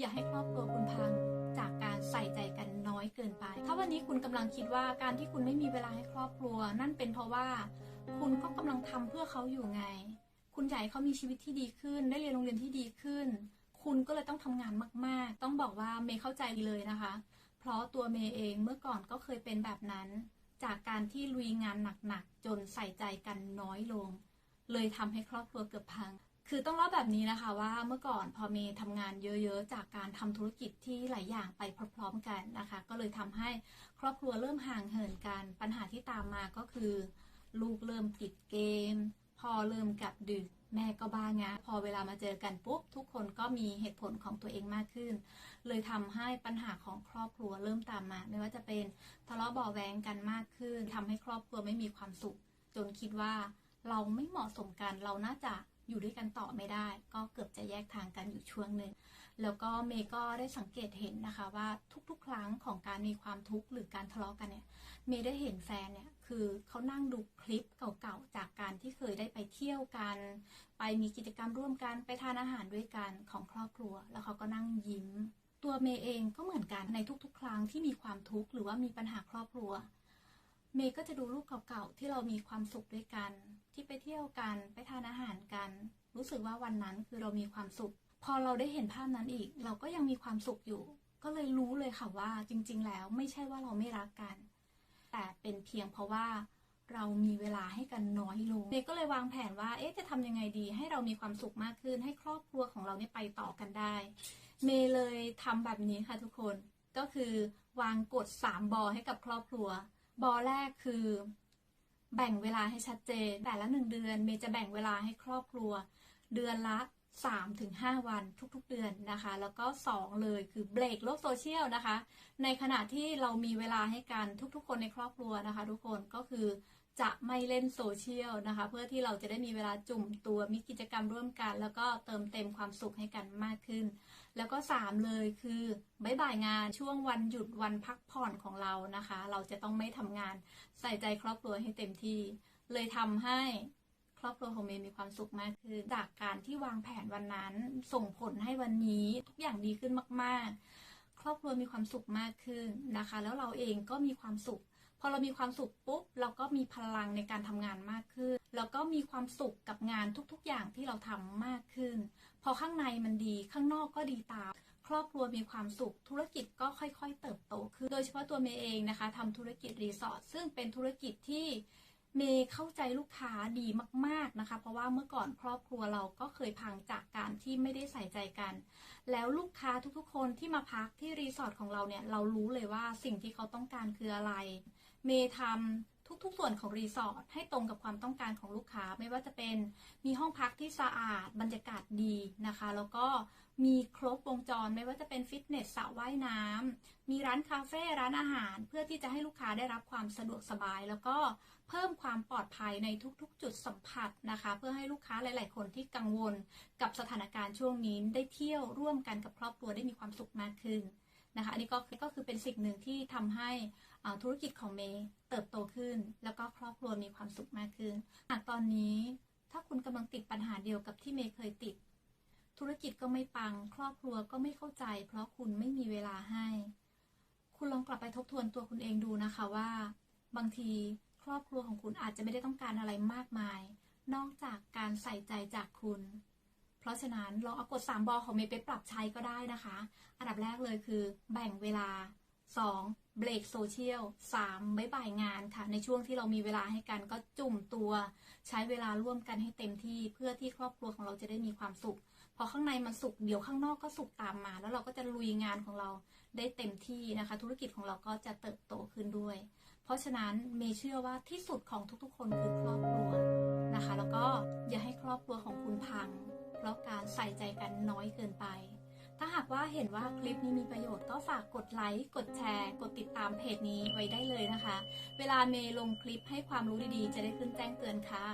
อย่าให้ครอบครัวคุณพังจากการใส่ใจกันน้อยเกินไป ถ้าวันนี้คุณกำลังคิดว่าการที่คุณไม่มีเวลาให้ครอบครัว นั่นเป็นเพราะว่า คุณก็กำลังทำเพื่อเขาอยู่ไง คุณอยากให้เขามีชีวิตที่ดีขึ้น ได้เรียนโรงเรียนที่ดีขึ้น คุณก็เลยต้องทำงานมาก ๆ ต้องบอกว่าเมย์เข้าใจเลยนะคะ เพราะตัวเมย์เองเมื่อก่อนก็เคยเป็นแบบนั้น จากการที่ลุยงานหนัก ๆ จนใส่ใจกันน้อยลง เลยทำให้ครอบครัวเกือบพัง คือต้องเล่าแบบนี้นะคะว่าเมื่อก่อนพอเมย์ทำงานเยอะๆ จากการทำธุรกิจที่หลายอย่างไปพร้อมๆกันนะคะ ก็เลยทำให้ครอบครัวเริ่มห่างเหินกัน ปัญหาที่ตามมาก็คือ ลูกเริ่มติดเกมพ่อเริ่มกลับดึกแม่ก็บ้างานพอเวลามาเจอกันปุ๊บ ทุกคนก็มีเหตุผลของตัวเองมากขึ้น เลยทำให้ปัญหาของครอบครัวเริ่มตามมา ไม่ว่าจะเป็นทะเลาะเบาแวงกันมากขึ้นทำให้ครอบครัวไม่มีความสุข จนคิดว่าเราไม่เหมาะสมกันเราน่าจะ อยู่ด้วยกันต่อไม่ได้ ก็เกือบจะแยกทางกันอยู่ช่วงหนึ่งแล้วก็เมย์ก็ได้สังเกตเห็นนะคะว่าทุกๆ ครั้งของการมีความทุกข์หรือการทะเลาะกันเนี่ยเมย์ได้เห็นแฟนเนี่ยคือเขานั่งดูคลิปเก่าๆจากการที่เคยได้ไปเที่ยวกัน ไปมีกิจกรรมร่วมกันไปทานอาหารด้วยกันของครอบครัว แล้วเขาก็นั่งยิ้ม ตัวเมย์เองก็เหมือนกันในทุกๆ ครั้งที่มีความทุกข์หรือว่ามีปัญหาครอบครัว เมย์ก็จะดูรูปเก่าๆที่เรามีความสุขด้วยกัน ที่ไปเที่ยวกันไปทานอาหารกัน รู้สึกว่าวันนั้นคือเรามีความสุข พอเราได้เห็นภาพนั้นอีก เราก็ยังมีความสุขอยู่ ก็เลยรู้เลยค่ะว่าจริง ๆ แล้วไม่ใช่ว่าเราไม่รักกัน แต่เป็นเพียงเพราะว่าเรามีเวลาให้กันน้อยลงเมย์ก็เลยวางแผนว่า เอ๊ะ จะทำยังไงดี ให้เรามีความสุขมากขึ้น ให้ครอบครัวของเราเนี่ยไปต่อกันได้ เมย์เลยทำแบบนี้ค่ะทุกคน ก็คือวางกฎ3บอให้กับครอบครัว บอแรกคือ แบ่งเวลาให้ชัดเจน แต่ละหนึ่งเดือนเมย์จะแบ่งเวลาให้ครอบครัว เดือนละ3-5 วันทุกๆเดือนนะคะ แล้วก็ 2 เลยคือเบรกโลกโซเชียลนะคะ ในขณะที่เรามีเวลาให้กันทุกๆ คนในครอบครัวนะคะ ทุกคนก็คือ จะไม่เล่นโซเชียลนะคะ เพื่อที่เราจะได้มีเวลาจุ่มตัวมีกิจกรรมร่วมกัน แล้วก็เติมเต็มความสุขให้กันมากขึ้น แล้วก็ 3 เลยคือบายบายงานช่วงวันหยุดวันพักผ่อนของเรานะคะ เราจะต้องไม่ทำงานใส่ใจครอบครัวให้เต็มที่ เลยทำให้ครอบครัวของเมย์มีความสุขมากขึ้นจากการที่วางแผนวันนั้น ส่งผลให้วันนี้ทุกอย่างดีขึ้นมาก ๆ ครอบครัวมีความสุขมากขึ้นนะคะ แล้วเราเองก็มีความสุข พอเรามีความสุขปุ๊บเราก็มีพลังในการทำงานมากขึ้น แล้วก็มีความสุขกับงานทุกๆ อย่างที่เราทำมากขึ้น พอข้างในมันดีข้างนอกก็ดีตาม ครอบครัวมีความสุข ธุรกิจก็ค่อยๆ เติบโตขึ้น โดยเฉพาะตัวเมย์เองนะคะทำธุรกิจรีสอร์ทซึ่งเป็นธุรกิจที่ เมย์เข้าใจลูกค้าดีมาก ๆนะคะ เพราะว่าเมื่อก่อนครอบครัวเราก็เคยพังจากการที่ไม่ได้ใส่ใจกัน แล้วลูกค้าทุกๆ คนที่มาพักที่รีสอร์ทของเราเนี่ย เรารู้เลยว่าสิ่งที่เขาต้องการคืออะไร เมย์ทำทุกๆ ส่วนของรีสอร์ทให้ตรงกับความต้องการของลูกค้า ไม่ว่าจะเป็นมีห้องพักที่สะอาด บรรยากาศดีนะคะ แล้วก็มีครบวงจรไม่ว่าจะเป็นฟิตเนสสระว่ายน้ำมีร้านคาเฟ่ร้านอาหาร เพื่อที่จะให้ลูกค้าได้รับความสะดวกสบาย แล้วก็เพิ่มความปลอดภัยในทุกๆ จุดสัมผัสนะคะ เพื่อให้ลูกค้าหลาย ๆ คนที่กังวลกับสถานการณ์ช่วงนี้ได้เที่ยวร่วมกันกับครอบครัวได้มีความสุขมากขึ้น นะคะอันนี้ก็ก็คือเป็นสิ่งหนึ่งที่ทำให้ธุรกิจของเมย์เติบโตขึ้น แล้วก็ครอบครัวมีความสุขมากขึ้นหากตอนนี้ถ้าคุณกำลังติดปัญหาเดียวกับที่เมย์เคยติด ธุรกิจก็ไม่ปัง ครอบครัวก็ไม่เข้าใจ เพราะคุณไม่มีเวลาให้ คุณลองกลับไปทบทวนตัวคุณเองดูนะคะว่า บางทีครอบครัวของคุณอาจจะไม่ได้ต้องการอะไรมากมาย นอกจากการใส่ใจจากคุณ เพราะฉะนั้นลองเอากฎ3บอของเมย์ไปปรับใช้ก็ได้นะคะ อันดับแรกเลยคือ แบ่งเวลา 2. เบรกโซเชียล 3. บายบายงานค่ะ ในช่วงที่เรามีเวลาให้กันก็จุ่มตัว ใช้เวลาร่วมกันให้เต็มที่ เพื่อที่ครอบครัวของเราจะได้มีความสุข พอข้างในมันสุขเดี๋ยวข้างนอกก็สุขตามมา แล้วเราก็จะลุยงานของเราได้เต็มที่นะคะ ธุรกิจของเราก็จะเติบโตขึ้นด้วย เพราะฉะนั้นเมเชื่อว่าที่สุดของทุกๆ คนคือครอบ น้อยเกินไป ถ้าหากว่าเห็นว่าคลิปนี้มีประโยชน์ก็ฝากกดไลค์ กดแชร์ กดติดตามเพจนี้ไว้ได้เลยนะคะ เวลาเมย์ลงคลิปให้ความรู้ดีๆ จะได้ขึ้นแจ้งเตือนค่ะ